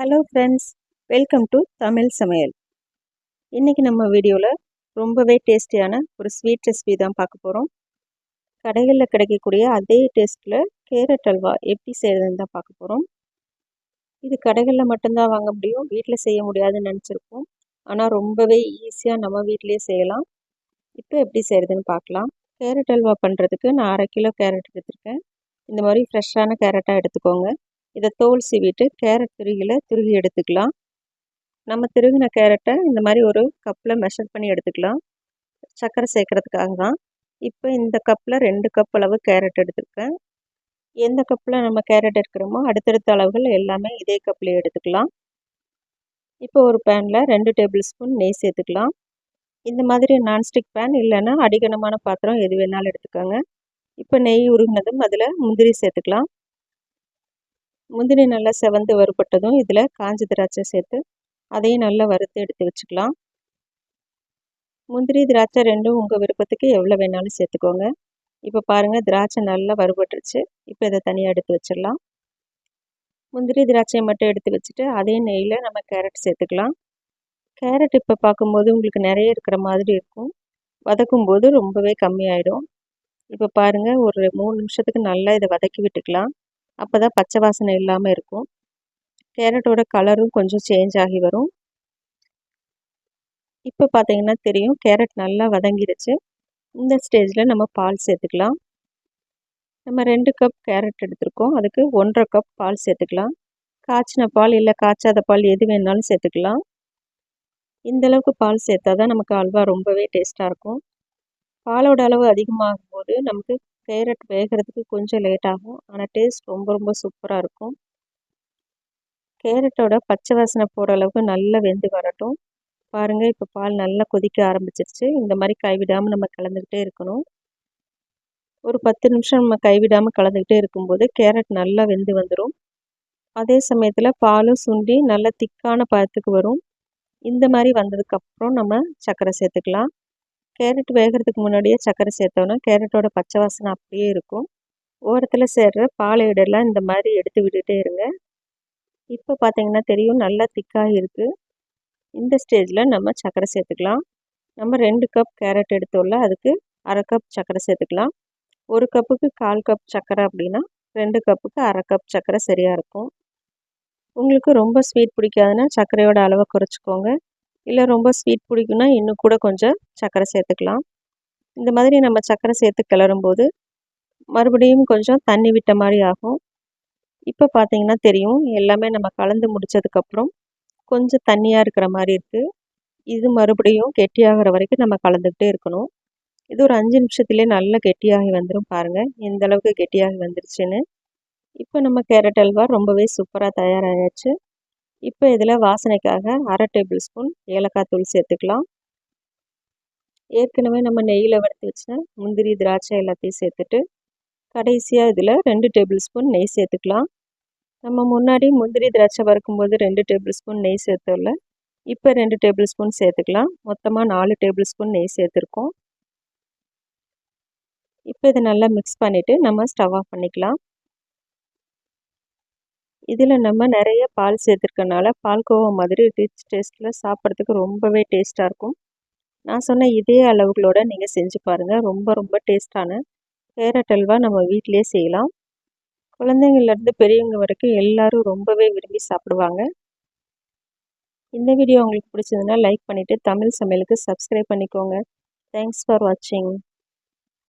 Hello friends welcome to Tamil Samayal இன்றைக்கி நம்ம வீடியோவில் ரொம்பவே டேஸ்டியான ஒரு ஸ்வீட் ரெசிபி தான் பார்க்க போகிறோம் கடைகளில் கிடைக்கக்கூடிய அதே டேஸ்ட்டில் கேரட் அல்வா எப்படி செய்கிறதுன்னு தான் பார்க்க போகிறோம் இது கடைகளில் மட்டும்தான் வாங்க முடியும். வீட்டில் செய்ய முடியாதுன்னு நினச்சிருப்போம். ஆனால் ரொம்பவே ஈஸியாக நம்ம வீட்டிலே செய்யலாம். இப்போ எப்படி செய்கிறதுன்னு பார்க்கலாம். கேரட் அல்வா பண்ணுறதுக்கு நான் அரை கிலோ கேரட் எடுத்திருக்கேன். இந்த மாதிரி ஃப்ரெஷ்ஷான கேரட்டாக எடுத்துக்கோங்க. இதை தோல் சீவிட்டு கேரட் துருகியில் துருகி எடுத்துக்கலாம். நம்ம திருகின கேரட்டை இந்த மாதிரி ஒரு கப்பில் மெஷர் பண்ணி எடுத்துக்கலாம். சர்க்கரை சேர்க்குறதுக்காக தான் இப்போ இந்த கப்பில் ரெண்டு கப் அளவு கேரட் எடுத்துருக்கேன். எந்த கப்பில் நம்ம கேரட் எடுக்கிறோமோ அடுத்தடுத்த அளவுகள் எல்லாமே இதே கப்பில் எடுத்துக்கலாம். இப்போ ஒரு பேனில் ரெண்டு டேபிள் ஸ்பூன் நெய் சேர்த்துக்கலாம். இந்த மாதிரி நான்ஸ்டிக் பேன் இல்லைன்னா அடிகனமான பாத்திரம் எது வேணாலும் எடுத்துக்கோங்க. இப்போ நெய் உருகினதும் அதில் முந்திரி சேர்த்துக்கலாம். முந்திரி நல்லா செவந்து வறுபட்டதும் இதில் காஞ்சி திராட்சை சேர்த்து அதையும் நல்லா வறுத்து எடுத்து வச்சுக்கலாம். முந்திரி திராட்சை ரெண்டும் உங்கள் விருப்பத்துக்கு எவ்வளோ வேணாலும் சேர்த்துக்கோங்க. இப்போ பாருங்கள் திராட்சை நல்லா வறுபட்டுருச்சு. இப்போ இதை தனியாக எடுத்து வச்சிடலாம். முந்திரி திராட்சையை மட்டும் எடுத்து வச்சுட்டு அதே நெய்யில் நம்ம கேரட் சேர்த்துக்கலாம். கேரட் இப்போ பார்க்கும்போது உங்களுக்கு நிறைய இருக்கிற மாதிரி இருக்கும். வதக்கும் போது ரொம்பவே கம்மியாயிடும். இப்போ பாருங்கள் ஒரு மூணு நிமிஷத்துக்கு நல்லா இதை வதக்கி விட்டுக்கலாம். அப்போ தான் பச்சை வாசனை இல்லாமல் இருக்கும். கேரட்டோட கலரும் கொஞ்சம் சேஞ்ச் ஆகி வரும். இப்போ பார்த்தீங்கன்னா தெரியும் கேரட் நல்லா வதங்கிடுச்சு இந்த ஸ்டேஜில் நம்ம பால் சேர்த்துக்கலாம். நம்ம ரெண்டு கப் கேரட் எடுத்திருக்கோம். அதுக்கு ஒன்றரை கப் பால் சேர்த்துக்கலாம். காய்ச்சின பால் இல்லை காய்ச்சாத பால் எது வேணாலும் சேர்த்துக்கலாம். இந்த அளவுக்கு பால் சேர்த்தா தான் நமக்கு அல்வா ரொம்பவே டேஸ்ட்டாக இருக்கும். பாலோட அளவு அதிகமாகும் போது நமக்கு கேரட் வேகிறதுக்கு கொஞ்சம் லேட் ஆகும். ஆனால் டேஸ்ட் ரொம்ப ரொம்ப சூப்பராக இருக்கும். கேரட்டோட பச்சை வாசனை போகிற அளவுக்கு நல்லா வெந்து வரட்டும். பாருங்கள் இப்போ பால் நல்லா கொதிக்க ஆரம்பிச்சிருச்சு. இந்த மாதிரி கைவிடாமல் நம்ம கலந்துக்கிட்டே இருக்கணும். ஒரு பத்து நிமிஷம் நம்ம கைவிடாமல் கலந்துக்கிட்டே இருக்கும்போது கேரட் நல்லா வெந்து வந்துடும் அதே சமயத்தில் பாலும் சுண்டி நல்லா திக்கான பழத்துக்கு வரும். இந்த மாதிரி வந்ததுக்கப்புறம் நம்ம சர்க்கரை சேர்த்துக்கலாம். கேரட் வேகிறதுக்கு முன்னாடியே சர்க்கரை சேர்த்தோன்னா கேரட்டோட பச்சை வாசனை அப்படியே இருக்கும். ஓரத்தில் சேர்ற பால் இடெல்லாம் இந்த மாதிரி எடுத்து விட்டுட்டே இருங்க. இப்போ பார்த்தீங்கன்னா தெரியும் நல்லா திக்காக இருக்குது இந்த ஸ்டேஜில் நம்ம சர்க்கரை சேர்த்துக்கலாம். நம்ம ரெண்டு கப் கேரட் எடுத்தோம்ல அதுக்கு அரை கப் சர்க்கரை சேர்த்துக்கலாம். ஒரு கப்புக்கு கால் கப் சர்க்கரை அப்படின்னா ரெண்டு கப்புக்கு அரை கப் சர்க்கரை சரியாக இருக்கும். உங்களுக்கு ரொம்ப ஸ்வீட் பிடிக்காதுன்னா சர்க்கரையோட அளவை குறைச்சிக்கோங்க. இல்லை ரொம்ப ஸ்வீட் பிடிக்குன்னா இன்னும் கூட கொஞ்சம் சர்க்கரை சேர்த்துக்கலாம். இந்த மாதிரி நம்ம சர்க்கரை சேர்த்து கிளறும்போது மறுபடியும் கொஞ்சம் தண்ணி விட்ட மாதிரி ஆகும். இப்போ பார்த்தீங்கன்னா தெரியும் எல்லாமே நம்ம கலந்து முடித்ததுக்கப்புறம் கொஞ்சம் தண்ணியாக இருக்கிற மாதிரி இருக்குது இது மறுபடியும் கெட்டியாகிற வரைக்கும் நம்ம கலந்துக்கிட்டே இருக்கணும். இது ஒரு அஞ்சு நிமிஷத்துலேயே நல்லா கெட்டியாகி வந்துடும் பாருங்கள் எந்த அளவுக்கு கெட்டியாகி வந்துருச்சுன்னு. இப்போ நம்ம கேரட் அல்வா ரொம்பவே சூப்பராக தயாராகிடுச்சு இப்போ இதில் வாசனைக்காக அரை டேபிள் ஸ்பூன் ஏலக்காய் தூள் சேர்த்துக்கலாம். ஏற்கனவே நம்ம நெய்யில் வறுத்து வச்ச முந்திரி திராட்சை எல்லாத்தையும் சேர்த்துட்டு கடைசியாக இதில் ரெண்டு டேபிள் ஸ்பூன் நெய் சேர்த்துக்கலாம். நம்ம முன்னாடி முந்திரி திராட்சை வறுக்கும்போது ரெண்டு டேபிள் ஸ்பூன் நெய் சேர்த்தோம்ல இப்போ ரெண்டு டேபிள் ஸ்பூன் சேர்த்துக்கலாம். மொத்தமாக நாலு டேபிள் ஸ்பூன் நெய் சேர்த்துருக்கோம். இப்போ இதை நல்லா மிக்ஸ் பண்ணிவிட்டு நம்ம ஸ்டவ் ஆஃப் பண்ணிக்கலாம். இதில் நம்ம நிறைய பால் சேர்த்துருக்கனால பால்கோவா மாதிரி ரிச் டேஸ்ட்டில் சாப்பிட்றதுக்கு ரொம்பவே டேஸ்ட்டாக இருக்கும். நான் சொன்ன இதே அளவுகளோட நீங்கள் செஞ்சு பாருங்கள் ரொம்ப ரொம்ப டேஸ்ட்டான கேரட் அல்வா நம்ம வீட்டிலே செய்யலாம். குழந்தைங்கள்லேருந்து பெரியவங்க வரைக்கும் எல்லோரும் ரொம்பவே விரும்பி சாப்பிடுவாங்க. இந்த வீடியோ உங்களுக்கு பிடிச்சதுன்னா லைக் பண்ணிவிட்டு தமிழ் சமையலுக்கு சப்ஸ்கிரைப் பண்ணிக்கோங்க. தேங்க்ஸ் ஃபார் வாட்சிங்